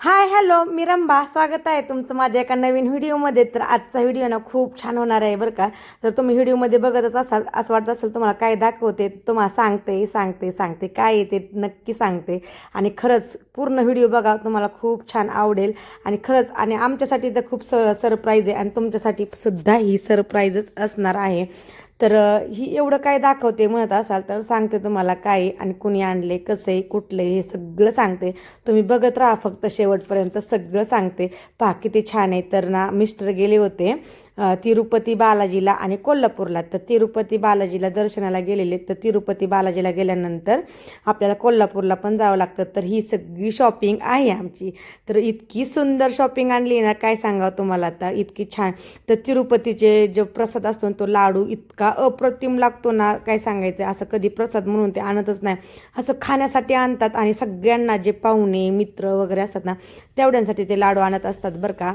Hi hello मी रंबा स्वागत आहे तुमचं माझ्या एका नवीन व्हिडिओमध्ये. तर आजचा व्हिडिओ ना खूप छान होणार आहे बरं का. तर तुम्ही व्हिडिओमध्ये बघतच असाल असं वाटत असेल तुम्हाला काय दाखवते तुम्हाला सांगते सांगते सांगते काय येते नक्की सांगते. आणि खरंच पूर्ण व्हिडिओ बघा तुम्हाला खूप छान आवडेल. आणि खरंच आणि आमच्यासाठी तर खूप स सरप्राईज आहे. आणि तुमच्यासाठी सुद्धा ही सरप्राईजच असणार आहे. तर ही एवढं काय दाखवते म्हणत असाल तर सांगते तुम्हाला काय आणि कुणी आणले कसं आहे कुठलं आहे हे सगळं सांगते. तुम्ही बघत राहा फक्त शेवटपर्यंत सगळं सांगते. पहा किती छान आहे. तर ना मिस्टर गेले होते. तिरुपती बालाजीला आणि कोल्हापूरला. तर तिरुपती बालाजीला दर्शनाला गेलेले तर तिरुपती बालाजीला गेल्यानंतर आपल्याला कोल्हापूरला पण जावं लागतं. तर ही सगळी शॉपिंग आहे आमची. तर इतकी सुंदर शॉपिंग आणली ना काय सांगावं तुम्हाला आता? इतकी छान. तर तिरुपतीचे जो प्रसाद असतो ना, तो लाडू इतका अप्रतिम लागतो ना काय सांगायचं? असं कधी प्रसाद म्हणून ते आणतच नाही. असं खाण्यासाठी आणतात आणि सगळ्यांना जे पाहुणे मित्र वगैरे असतात ना तेवढ्यांसाठी ते लाडू आणत असतात बरं का?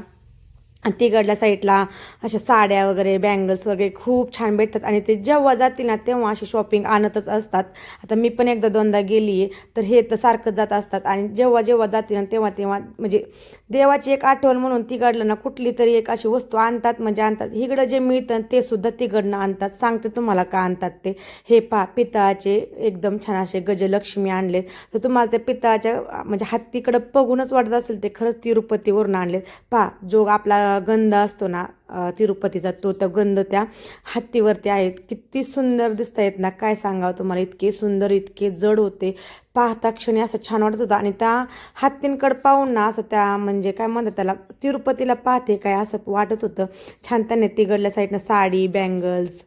तिकडल्या साईडला अशा साड्या वगैरे बँगल्स वगैरे खूप छान भेटतात. आणि ते जेव्हा जातील ना तेव्हा अशी शॉपिंग आणतच असतात. आता मी पण एकदा दोनदा गेली आहे तर हे तर सारखंच जात असतात. आणि जेव्हा जेव्हा जातील ना तेव्हा तेव्हा म्हणजे देवाची एक आठवण म्हणून तिकडलं ना कुठली तरी एक अशी वस्तू आणतात म्हणजे आणतात. इकडं जे मिळतं ते सुद्धा तिकडनं आणतात. सांगते तुम्हाला का आणतात ते. हे पा पितळाचे एकदम छान असे गजलक्ष्मी आणले तर तुम्हाला ते पितळाच्या म्हणजे हत्तीकडं बघूनच वाटत असेल ते खरंच तिरुपतीवरून आणले पा जो आपला गंध असतो ना तिरुपतीचा तो तर गंध त्या हत्तीवरती आहेत किती सुंदर दिसत आहेत ना काय सांगावं तुम्हाला? इतके सुंदर इतके जड होते. पाहता क्षणी असं छान वाटत होतं. आणि त्या हत्तींकडं पाहून ना असं त्या म्हणजे काय म्हणतात त्याला तिरुपतीला पाहते काय असं वाटत होतं. छान त्याने तिकडल्या साईडनं साडी बँगल्स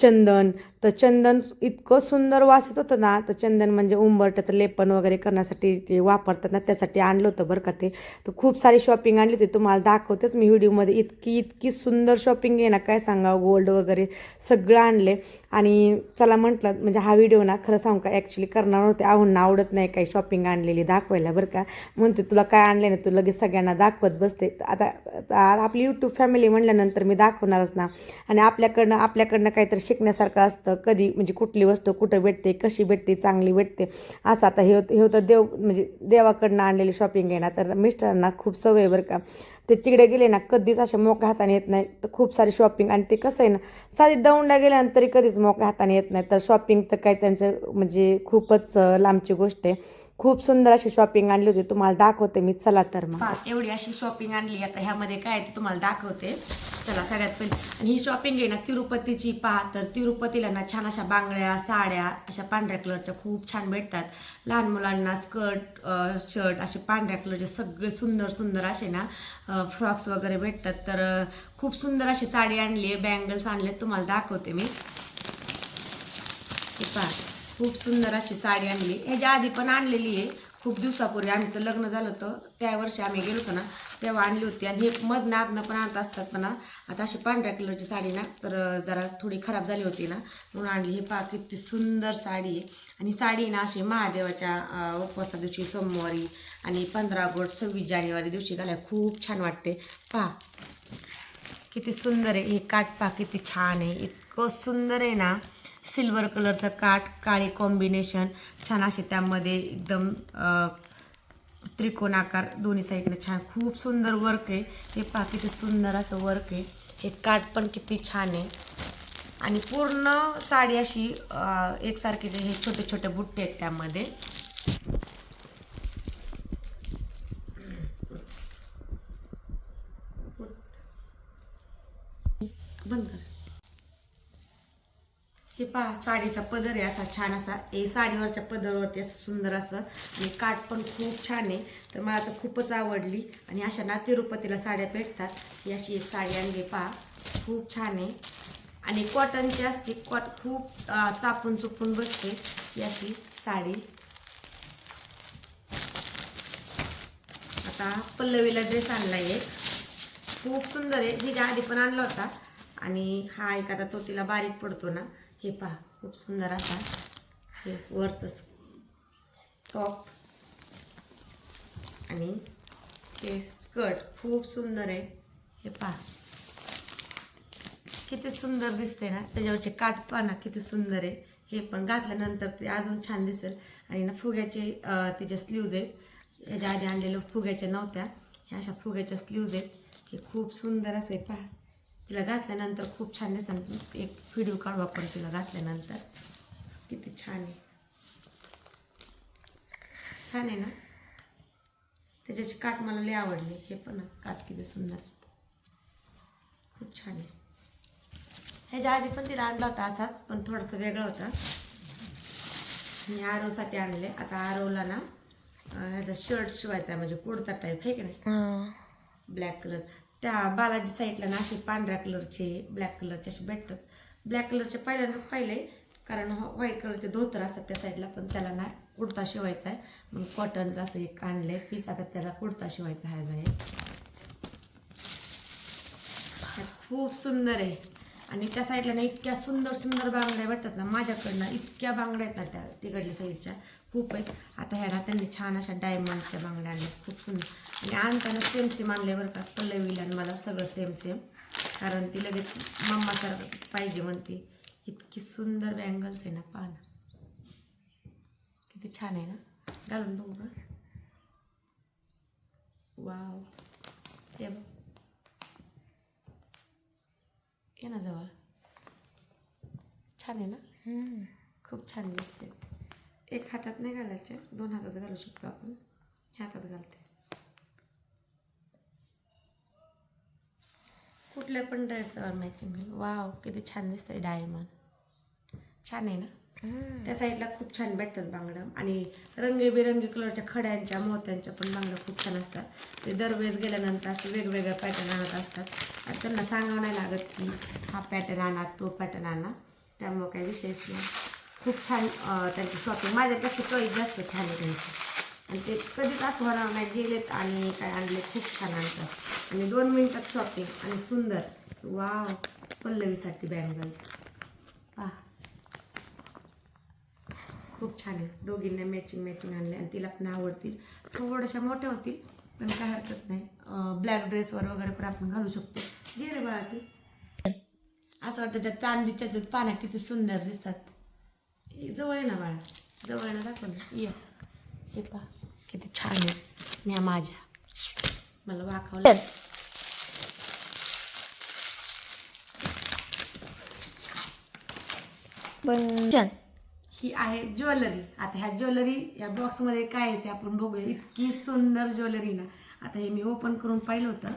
चंदन. तर चंदन इतकं सुंदर वासत होतं ना तर चंदन म्हणजे उंबरट्याचं लेपन वगैरे करण्यासाठी ते वापरतात ना त्यासाठी आणलं होतं बरं का ते. तर खूप सारी शॉपिंग आणली होती. तुम्हाला दाखवतेच मी व्हिडिओमध्ये इतकी इतकी सुंदर शॉपिंग आहे ना काय सांगा गोल्ड वगैरे सगळं आणले. आणि चला म्हटलं म्हणजे हा व्हिडिओ ना खरं सांगू का ॲक्च्युली करणार होते. आहून आवडत नाही काही शॉपिंग आणलेली दाखवायला बरं का. म्हणते तुला काय आणले ना तू लगेच सगळ्यांना दाखवत बसते. आता आपली यूट्यूब फॅमिली म्हणल्यानंतर मी दाखवणारच ना. आणि आपल्याकडनं आपल्याकडनं काहीतरी शिकण्यासारखं असतं. कधी म्हणजे कुठली वस्तू कुठं भेटते कशी भेटते चांगली भेटते. असं आता हे होतं हे होतं देव म्हणजे देवाकडनं आणलेली शॉपिंग आहे ना तर मिस्टरांना खूप सवय बरं का. ते तिकडे गेले ना कधीच असे मोकळ्या हाताने येत नाही. तर खूप सारी शॉपिंग आणि ते कसं आहे ना साधी दौंडला गेल्यानंतर कधीच मोकळ्या हाताने येत नाही. तर शॉपिंग तर काय त्यांचं म्हणजे खूपच लांबची गोष्ट आहे. खूप सुंदर अशी शॉपिंग आणली होती. तुम्हाला दाखवते मी. चला तर मग. एवढी अशी शॉपिंग आणली. आता ह्यामध्ये काय आहे ते तुम्हाला दाखवते. चला सगळ्यात पहिले. आणि ही शॉपिंग आहे ना तिरुपतीची. पहा तर तिरुपतीला ना छान अशा बांगड्या साड्या अशा पांढऱ्या कलरच्या खूप छान भेटतात. लहान मुलांना स्कर्ट शर्ट असे पांढऱ्या कलरचे सगळे सुंदर सुंदर असे ना फ्रॉक्स वगैरे भेटतात. तर खूप सुंदर अशी साडी आणली आहे. बँगल्स आणले तुम्हाला दाखवते मी. पहा. खूप सुंदर अशी साडी आणली. ह्याच्या आधी पण आणलेली आहे. खूप दिवसापूर्वी आमचं लग्न झालं होतं. त्या वर्षी आम्ही गेलो होतो ना तेव्हा आणली होती. आणि हे मधनं आतनं पण आणत असतात पण आता अशी पांढऱ्या कलरची साडी ना तर जरा थोडी खराब झाली होती ना. म्हणून आणली. हे पा किती सुंदर साडी आहे. आणि साडी ना अशी महादेवाच्या उपवासा दिवशी सोमवारी आणि पंधरा ऑगस्ट सव्वीस जानेवारी दिवशी घालायला खूप छान वाटते. पहा. किती सुंदर आहे. हे काट पहा किती छान आहे. इतकं सुंदर आहे ना. सिल्वर कलरचं काठ काळे कॉम्बिनेशन छान असे त्यामध्ये एकदम त्रिकोण आकार दोन्ही साईडनं छान खूप सुंदर वर्क आहे. हे पहा किती सुंदर असं वर्क आहे. हे काठ पण किती छान आहे. आणि पूर्ण साडी अशी एकसारखे एकसारखी हे छोटे छोटे बुट्टे आहेत त्यामध्ये. बंद पहा साडीचा पदर आहे असा छान असा. हे साडीवरच्या पदरवरती असं सुंदर असं आणि काठ पण खूप छान आहे. तर मला तर खूपच आवडली आणि अशा ना तिरुपतीला साड्या भेटतात. ही अशी एक साडी आणली पहा खूप छान आहे. आणि कॉटनची असते कॉट खूप चापून चुपून बसते ही अशी साडी. आता पल्लवीला ड्रेस आणला एक. खूप सुंदर आहे. हिच्या आधी पण आणला होता. आणि हा एक आता तो तिला बारीक पडतो ना. हे पहा खूप सुंदर असा हे वरचं टॉप आणि हे स्कर्ट खूप सुंदर आहे. हे पहा. किती सुंदर दिसते ना त्याच्यावरचे काठ किती सुंदर आहे. हे पण घातल्यानंतर ते अजून छान दिसेल. आणि ना फुग्याचे तिच्या स्लीव्ज आहेत याच्या आधी आणलेल्या फुग्याच्या नव्हत्या ह्या अशा फुग्याच्या स्लीव्ज आहेत. हे खूप सुंदर असे पहा. तिला घातल्यानंतर खूप छान दिसन एक व्हिडिओ काढू आपण तिला घातल्यानंतर. किती छान आहे. छान आहे ना? त्याच्याची काठ मला लय आवडली. हे पण काठ किती सुंदर. खूप छान आहे. ह्याच्या आधी पण तिला आणला होता असाच पण थोडासा वेगळा होता. मी आरोसाठी आणले. आता आरोला ना ह्याचा शर्ट शिवायचा म्हणजे कुर्ता टाईप आहे की नाही? ब्लॅक कलर त्या बालाजी साईडला ना असे पांढऱ्या कलरचे ब्लॅक कलरचे असे भेटतात. ब्लॅक कलरचे पहिल्यांदाच पाहिले कारण व्हाईट कलरचे धोतर असतात त्या साईडला पण त्याला ना कुडता शिवायचा आहे. मग कॉटनचं असं एक आणलंय पीस आता त्याला कुडता शिवायचा आहे जाय खूप सुंदर आहे. आणि त्या साईडला ना इतक्या सुंदर सुंदर बांगड्या भेटतात ना माझ्याकडनं इतक्या बांगड्या आहेत ना त्या तिकडल्या साईडच्या. खूप आहेत. आता ह्याला त्यांनी छान अशा डायमंडच्या बांगड्या आणल्या. खूप सुंदर. आणि आणताना सेम सेम आणले बरं का पल्लवीला आणि मला सगळं सेम सेम कारण ती लगेच मम्मासारखं पाहिजे म्हणते. इतकी सुंदर बँगल्स आहे ना पाहा किती छान आहे ना. घालून बघू का? वाव हे बघ. ये ना जवळ. छान आहे ना? खूप छान दिसते. एक हातात नाही घालायचे दोन हातात घालू शकतो आपण. ह्या हातात घालते. कुठल्या पण ड्रेसवर मॅचिंग होईल. वाव किती छान दिसतंय डायमंड छान आहे ना? त्या साईडला खूप छान भेटतात बांगड्या आणि रंगीबेरंगी कलरच्या खड्यांच्या मोत्यांच्या पण बांगड्या खूप छान असतात. ते दरवेळेस गेल्यानंतर असे वेगवेगळ्या पॅटर्न आणत असतात. आणि त्यांना सांगावं नाही लागत की हा पॅटर्न आणा तो पॅटर्न आणा. त्यामुळं काही विषयच नाही. खूप छान त्यांची शॉपिंग माझ्यापेक्षा चॉईस जास्त छान आहे त्यांची. आणि ते कधीच असं होणार नाही गेलेत आणि काय आणले खूप छान आणतात. आणि दोन मिनिटात शॉपिंग आणि सुंदर. वाव पल्लवीसाठी बँगल्स पा खूप छान आहे. दोघींना मॅचिंग मॅचिंग आणले आणि तिला पण आवडतील. थोड्याशा मोठ्या होतील पण काय हरकत नाही. ब्लॅक ड्रेसवर वगैरे पण आपण घालू शकतो. घे रे बाळा ती. असं वाटतं त्या चांदीच्या पाण्या किती सुंदर दिसतात. जवळ आहे ना बाळा. जवळ ना दाखव ना. ये. हे पहा किती छान आहे. न्या माझ्या. मला वाखावलं पण छान. ही आहे ज्वेलरी. आता ह्या ज्वेलरी या बॉक्समध्ये काय आहे ते आपण बघूया. इतकी सुंदर ज्वेलरी ना. आता हे मी ओपन करून पाहिलं होतं.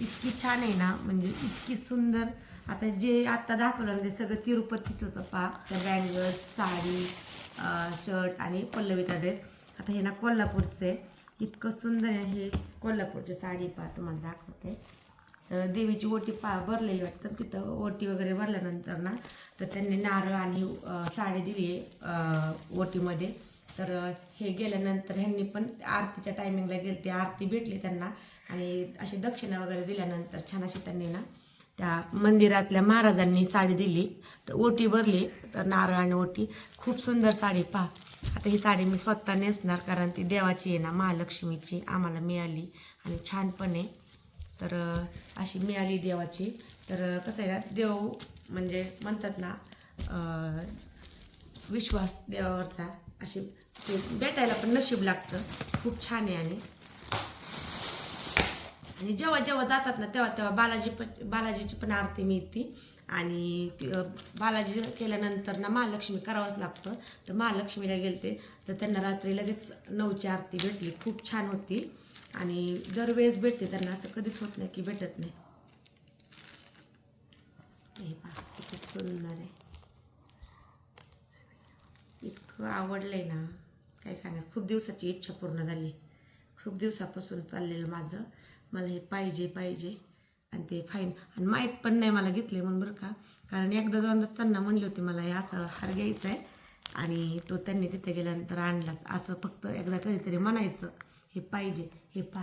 इतकी छान आहे ना म्हणजे इतकी सुंदर आता जे आत्ता दाखवलं म्हणजे ते सगळं तिरुपतीच होतं पा त्या बँगल्स साडी शर्ट आणि पल्लवीचा ड्रेस आता हे ना कोल्हापूरचं. आहे इतकं सुंदर आहे हे कोल्हापूरची साडी पा तुम्हाला दाखवते. तर देवीची ओटी पा भरलेली वाटतं. तिथं ओटी वगैरे भरल्यानंतर ना तर त्यांनी नारळ आणि साडी दिली आहे ओटीमध्ये. तर हे गेल्यानंतर ह्यांनी पण आरतीच्या टायमिंगला गेले ते आरती भेटली त्यांना. आणि अशी दक्षिणा वगैरे दिल्यानंतर छान अशी त्यांनी ना त्या मंदिरातल्या महाराजांनी साडी दिली. तर ओटी भरली. तर नारळ आणि ओटी. खूप सुंदर साडी पहा. आता ही साडी मी स्वतः नेसणार कारण ती देवाची आहे ना महालक्ष्मीची. आम्हाला मिळाली आणि छान पण आहे तर अशी मिळाली देवाची. तर कसं आहे ना देव म्हणजे म्हणतात ना विश्वास देवावरचा. अशी ते भेटायला पण नशीब लागतं. खूप छान आहे आणि आणि जेव्हा जेव्हा जातात ना तेव्हा तेव्हा बालाजी प- बालाजीची पण आरती मिळते. आणि बालाजी केल्यानंतर ना महालक्ष्मी करावंच लागतं. तर महालक्ष्मीला गेलते. तर त्यांना रात्री लगेच नऊची आरती भेटली. खूप छान होती. आणि दरवेळेस भेटते त्यांना. असं कधीच होत नाही की भेटत नाही. हे पहा किती सुंदर आहे. इतकं आवडलंय ना. काय सांगा खूप दिवसाची इच्छा पूर्ण झाली. खूप दिवसापासून चाललेलं माझं. मला हे पाहिजे पाहिजे. आणि ते फाईन आणि माहीत पण नाही मला घेतले म्हणून बरं का. कारण एकदा दोनदा त्यांना म्हणले होते मला हे असं हार घ्यायचं आहे आणि तो त्यांनी तिथे गेल्यानंतर आणलाच. असं फक्त एकदा कधीतरी म्हणायचं हे पाहिजे हे पा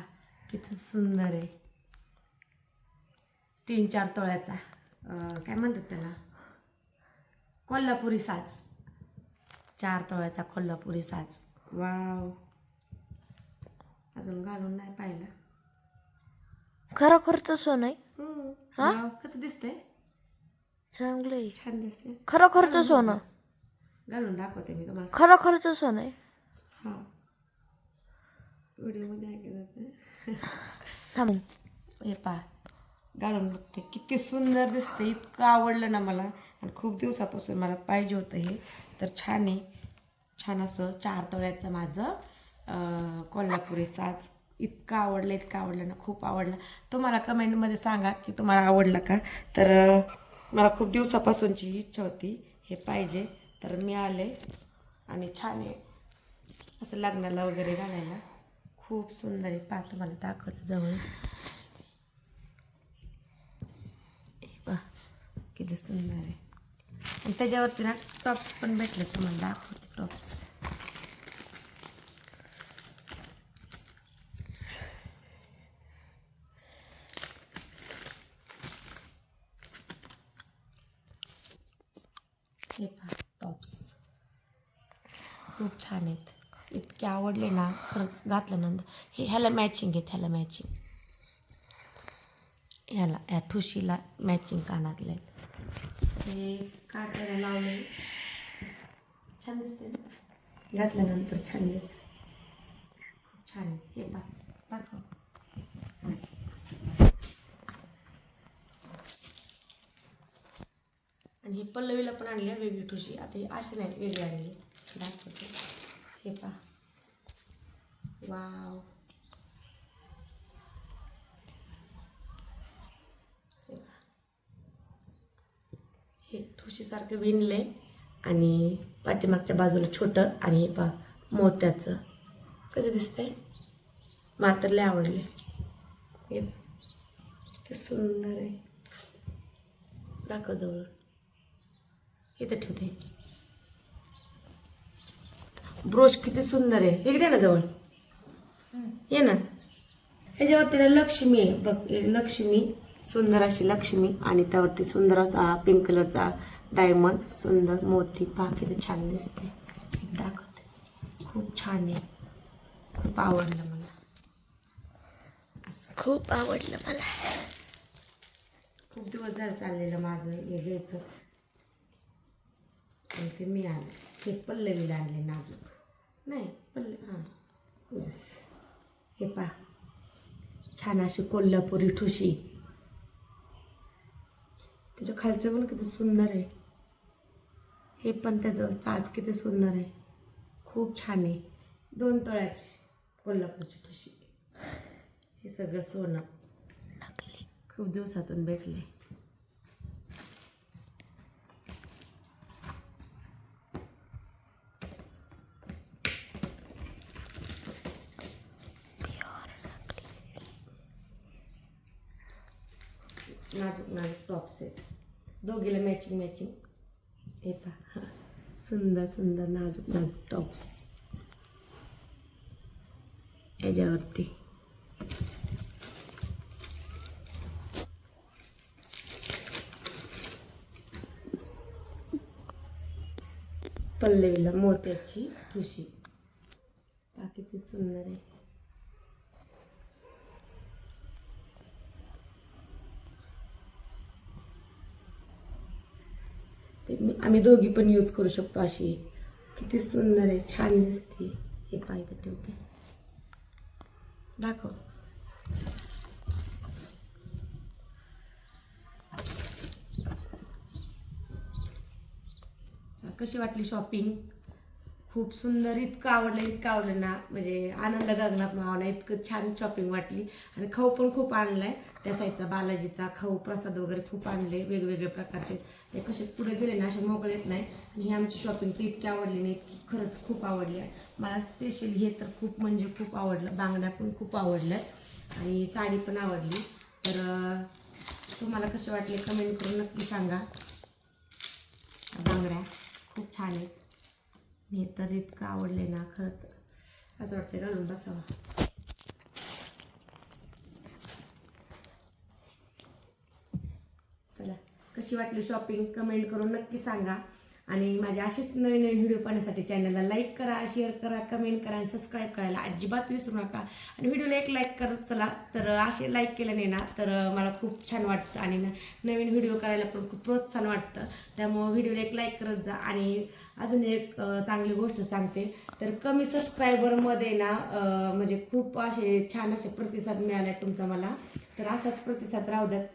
किती सुंदर आहे. तीन चार तोळ्याचा. काय म्हणतात त्याला? कोल्हापुरी साज. चार तोळ्याचा कोल्हापुरी साज. वाव. अजून घालून नाही पाहिलं. खरोखरच सोनं आहे? हम्म. हा? वाव, कसं दिसतंय? चांगलं आहे छान दिसते खरोखरच सोनं. घालून दाखवते मी तुम्हाला. खरोखरच सोनं आहे. हा. व्हिडिओमध्ये थांब हे पहा. घालून बघते. किती सुंदर दिसते इतकं आवडलं ना मला. आणि खूप दिवसापासून मला पाहिजे होतं हे. तर छान आहे. छान असं चार तोळ्याचं माझं अं, कोल्हापुरी साज. इतका आवडलं इतकं आवडलं ना खूप आवडला. तुम्हाला कमेंटमध्ये सांगा की तुम्हाला आवडलं का? तर मला खूप दिवसापासूनची इच्छा होती हे पाहिजे. तर मी आले आणि छान आहे. असं लग्नाला वगैरे घालायला. खूप सुंदर आहे. पा तुम्हाला दाखवते जवळ. हे किती सुंदर आहे. आणि त्याच्यावरती ना टॉप्स पण भेटले तुम्हाला. दाखवते टॉप्स हे पहा टॉप्स खूप छान आहेत इतके आवडले ना खरंच घातल्यानंतर हे ह्याला मॅचिंग आहेत ह्याला मॅचिंग ह्याला ह्या ठुशीला मॅचिंग कानातले हे काढायला लावले. छान दिसते घातल्यानंतर छान दिसते खूप छान आहे. हे दाखव. आणि हे पल्लवीला पण आणली आहे वेगळी ठुशी. आता ही अशी नाही वेगळी आणली. दाखवते. हे पा वाव हे तुळशीसारखं हे ठुशीसारखं आणि पाठीमागच्या बाजूला छोटं आणि हे पा मोत्याचं. कसं दिसतंय? मला तर लय आवडले हे ते सुंदर आहे. दाखव जवळ. इथं ठेवते. ब्रोश किती सुंदर आहे. इकडे ना जवळ. ये ना. ह्याच्यावरती ना लक्ष्मी आहे. बघ लक्ष्मी सुंदर अशी लक्ष्मी आणि त्यावरती सुंदर असा पिंक कलरचा डायमंड सुंदर मोती. पहा छान दिसते दाखवते. खूप छान आहे. खूप आवडलं मला. असं खूप आवडलं मला. खूप दिवस झालं चाललेलं माझं हे घ्यायचं. आणि ते मी आले हे पल्लवीला आणले नाजूक. नाही. हे पा छान अशी कोल्हापुरी ठुशी. त्याच्या खालचं पण किती सुंदर आहे. हे पण त्याचं साज किती सुंदर आहे. खूप छान आहे. दोन तळ्याची कोल्हापूरची ठुशी. हे सगळं सोनं. खूप दिवसातून भेटले नाजूक नाजूक टॉप्स आहेत दोघीला मॅचिंग मॅचिंग हे पहा. सुंदर सुंदर नाजूक नाजूक टॉप्स याच्यावरती. पल्लवीला मोत्याची ठुशी बाकी ती सुंदर आहे. ते मी आम्ही दोघी पण यूज करू शकतो अशी. किती सुंदर आहे छान दिसते. हे पाहिजे ठेवते. दाखव. कशी वाटली शॉपिंग खूप सुंदर इतकं आवडलं इतकं आवडलं ना. म्हणजे आनंद गगनात मावना इतकं छान शॉपिंग वाटली. आणि खाऊ पण खूप आणलाय. त्या साईडचा बालाजीचा खाऊ प्रसाद वगैरे खूप आणले वेगवेगळे प्रकारचे. ते कसे पुढे गेले ना असे मोकळेत येत नाही. आणि ही आमची शॉपिंग तर इतकी आवडली नाही इतकी खरंच खूप आवडली आहे. मला स्पेशल हे तर खूप म्हणजे खूप आवडलं. बांगड्या पण खूप आवडल्या. आणि साडी पण आवडली. तर तुम्हाला कसे वाटले कमेंट करून नक्की सांगा. बांगड्या खूप छान आहेत. हे तर इतकं आवडले ना खरंच. असं वाटतं घालून बसावं. चला कशी वाटली शॉपिंग कमेंट करून नक्की सांगा. आणि माझे असेच नवीन नवीन व्हिडिओ पाहण्यासाठी चॅनलला लाईक करा शेअर करा कमेंट करा आणि सबस्क्राईब करायला अजिबात विसरू नका. आणि व्हिडिओला एक लाईक करत चला. तर असे लाईक केल्याने ना तर मला खूप छान वाटतं आणि न- नवीन व्हिडिओ करायला पण खूप प्रोत्साहन वाटतं. त्यामुळं व्हिडिओला एक लाईक करत जा. आणि अजून एक चांगली गोष्ट सांगते. तर कमी सबस्क्रायबरमध्ये ना म्हणजे खूप असे छान असे प्रतिसाद मिळाले तुमचा मला. तर असाच प्रतिसाद राहू द्यात.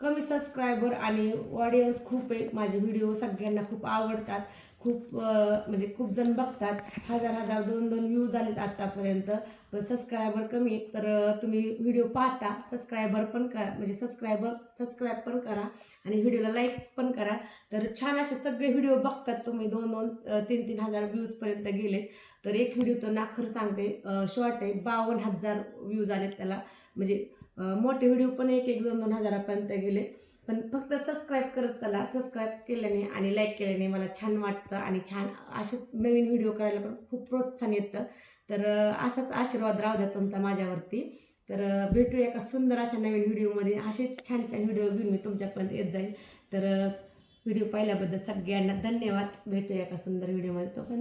कमी सबस्क्रायबर आणि ऑडियन्स खूप आहे. माझे व्हिडिओ सगळ्यांना खूप आवडतात. खूप म्हणजे खूप जण बघतात. हजार हजार दोन दोन व्ह्यूज आलेत आत्तापर्यंत पण सबस्क्रायबर कमी आहेत. तर तुम्ही व्हिडिओ पाहता सबस्क्रायबर पण करा. म्हणजे सबस्क्रायबर सबस्क्राईब पण करा आणि व्हिडिओला लाईक पण करा. तर छान असे सगळे व्हिडिओ बघतात तुम्ही. दोन दोन तीन तीन हजार व्ह्यूजपर्यंत गेले तर एक व्हिडिओ तर नाखर सांगते. शॉर्ट आहे. बावन्न हजार व्ह्यूज आलेत त्याला. म्हणजे मोठे व्हिडिओ पण एक एक दोन दोन हजारापर्यंत गेले. पण फक्त सबस्क्राईब करत चला. सबस्क्राईब केल्याने आणि लाईक केल्याने मला छान वाटतं आणि छान असेच नवीन व्हिडिओ करायला पण खूप प्रोत्साहन येतं. तर असाच आशीर्वाद राहू द्या तुमचा माझ्यावरती. तर भेटू भेटूया एका सुंदर अशा नवीन व्हिडिओमध्ये. असे छान छान व्हिडिओ घेऊन मी तुमच्यापर्यंत येत जाईल तर व्हिडिओ पाहिल्याबद्दल सगळ्यांना धन्यवाद. भेटूया एका सुंदर व्हिडिओमध्ये तो पण